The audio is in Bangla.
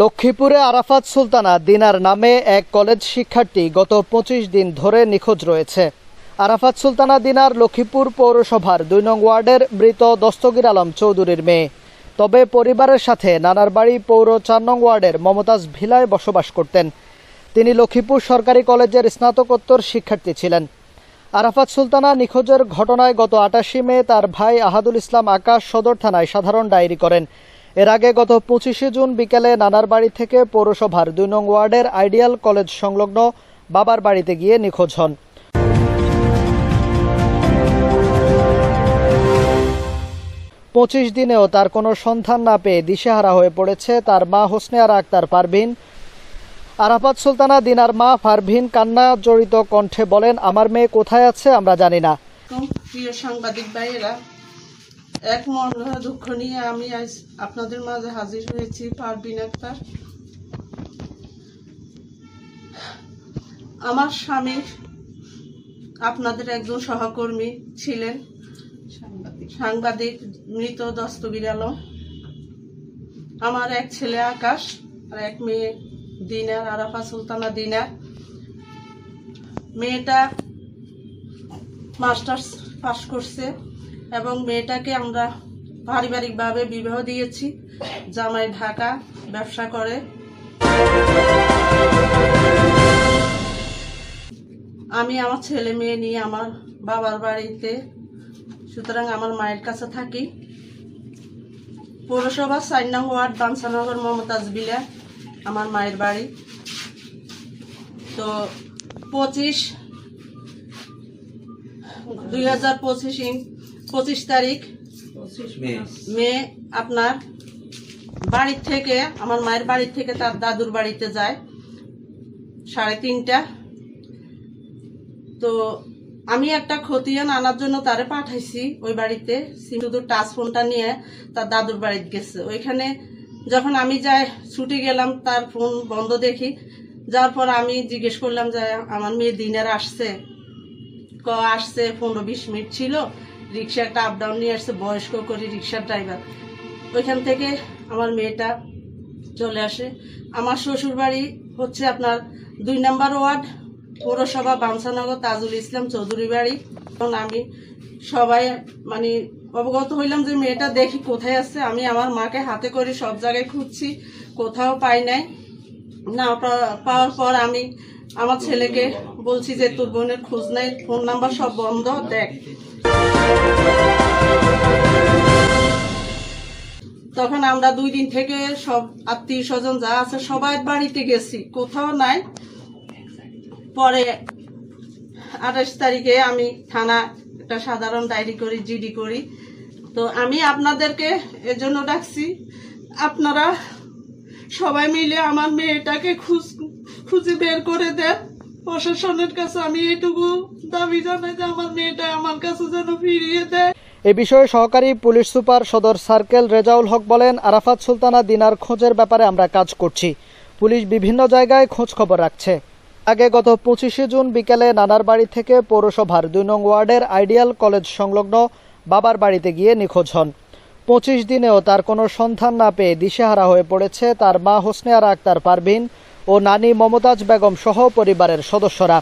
লক্ষ্মীপুরে আরাফাত সুলতানা দিনার নামে এক কলেজ শিক্ষার্থী গত পঁচিশ দিন ধরে নিখোঁজ রয়েছে। আরাফাত সুলতানা দিনার লক্ষ্মীপুর পৌরসভার দুই নং ওয়ার্ডের মৃত দস্তগীর আলম চৌধুরীর মেয়ে। তবে পরিবারের সাথে নানার বাড়ি পৌর চার নং ওয়ার্ডের মমতাজ ভিলায় বসবাস করতেন। তিনি লক্ষ্মীপুর সরকারি কলেজের স্নাতকোত্তর শিক্ষার্থী ছিলেন। আরাফাত সুলতানা নিখোঁজের ঘটনায় গত আটাশি মে তার ভাই আহাদুল ইসলাম আকাশ সদর থানায় সাধারণ ডায়েরি করেন। এর আগে গত পঁচিশে জুন বিকেলে নানার বাড়ি থেকে পৌরসভার দুই নং ওয়ার্ডের আইডিয়াল কলেজ সংলগ্ন বাবার বাড়িতে গিয়ে নিখোঁজ হন। পঁচিশ দিনেও তার কোনো সন্ধান না পেয়ে দিশেহারা হয়ে পড়েছে তার মা হোসনে আরা আক্তার পারভিন। আরাফাত সুলতানা, দিনার মা পারভিন কান্না জড়িত কণ্ঠে বলেন, আমার মেয়ে কোথায় আছে আমরা জানি না। প্রিয় সাংবাদিক ভাইয়েরা এক মন দুঃখ নিয়ে আমি আজ আপনাদের মাঝে হাজির হয়েছি পারবিন আক্তার। আমার স্বামী আপনাদের একজন সহকর্মী ছিলেন। সাংবাদিক। মৃত দস্তগীর আলম। আমার এক ছেলে আকাশ আর এক মেয়ে দিনার আরাফা সুলতানা দিনার। মেয়েটা মাস্টার্স পাশ করছে। এবং মেয়েটাকে আমরা পারিবারিকভাবে বিবাহ দিয়েছি। জামাই ঢাকা ব্যবসা করে। আমি আমার ছেলে মেয়ে নিয়ে আমার বাবার বাড়িতে, সুতরাং আমার মায়ের কাছে থাকি। পৌরসভা চার নং ওয়ার্ড, বাঞ্ছানগর, মমতাজ বিলা, আমার মায়ের বাড়ি। তো পঁচিশ, দুই হাজার পঁচিশ পঁচিশ তারিখ। মে। আপনার বাড়ির থেকে আমার মায়ের বাড়ির থেকে তার দাদুর বাড়িতে যায় সাড়ে তিনটা। তো আমি একটা খতিয়ান আনার জন্য তারে পাঠাইছি ওই বাড়িতে। শুধু টাচ ফোনটা নিয়ে তার দাদুর বাড়িতে গেছে। ওইখানে যখন আমি যাই ছুটে গেলাম তার ফোন বন্ধ দেখি। যার পর আমি জিজ্ঞেস করলাম যে আমার মেয়ে দিনের আসছে। ক আসছে পনেরো বিশ মিনিট ছিল। রিক্সা একটা আপ ডাউন নিয়ে আসছে, বয়স্ক করে রিক্সার ড্রাইভার ওইখান থেকে আমার মেয়েটা চলে আসে। আমার শ্বশুর বাড়ি হচ্ছে আপনার দুই নাম্বার ওয়ার্ড, পৌরসভা বামসানগর, তাজুল ইসলাম চৌধুরী বাড়ি। তখন আমি সবাই মানে অবগত হইলাম যে মেয়েটা দেখি কোথায় আছে। আমি আমার মাকে হাতে করে সব জায়গায় খুঁজছি, কোথাও পাই নাই। না পাওয়ার পর আমি আমার ছেলেকে বলছি যে, তোর বোনের খোঁজ নাই, ফোন নাম্বার সব বন্ধ, দেখ। তখন আমরা দুই দিন থেকে সব আত্মীয় স্বজন যা আছে সবাই বাড়িতে গেছি। কোথাও নাই। পরে আঠাশ তারিখে আমি থানা একটা সাধারণ ডায়েরি করি, জিডি করি। তো আমি আপনাদেরকে এজন্য ডাকছি, আপনারা সবাই মিলে আমার মেয়েটাকে খুঁজ খুঁজে বের করে দেন। প্রশাসনের কাছে আমি এইটুকু দাবি জানাই যে আমার মেয়েটা আমার কাছে যেন ফিরিয়ে দেয়। এ বিষয়ে সহকারী পুলিশ সুপার সদর সার্কেল রেজাউল হক বলেন, আরাফাত সুলতানা দিনার খোঁজের ব্যাপারে আমরা কাজ করছি। পুলিশ বিভিন্ন জায়গায় খোঁজ খবর রাখছে। আগে গত পঁচিশে জুন বিকেলে নানার বাড়ি থেকে পৌরসভার দুই নং ওয়ার্ডের আইডিয়াল কলেজ সংলগ্ন বাবার বাড়িতে গিয়ে নিখোঁজ হন। পঁচিশ দিনেও তার কোনো সন্ধান না পেয়ে দিশেহারা হয়ে পড়েছে তার মা হোসনে আরা আক্তার পারভিন। ও নানি মমতাজ বেগম সহ পরিবারের সদস্যরা।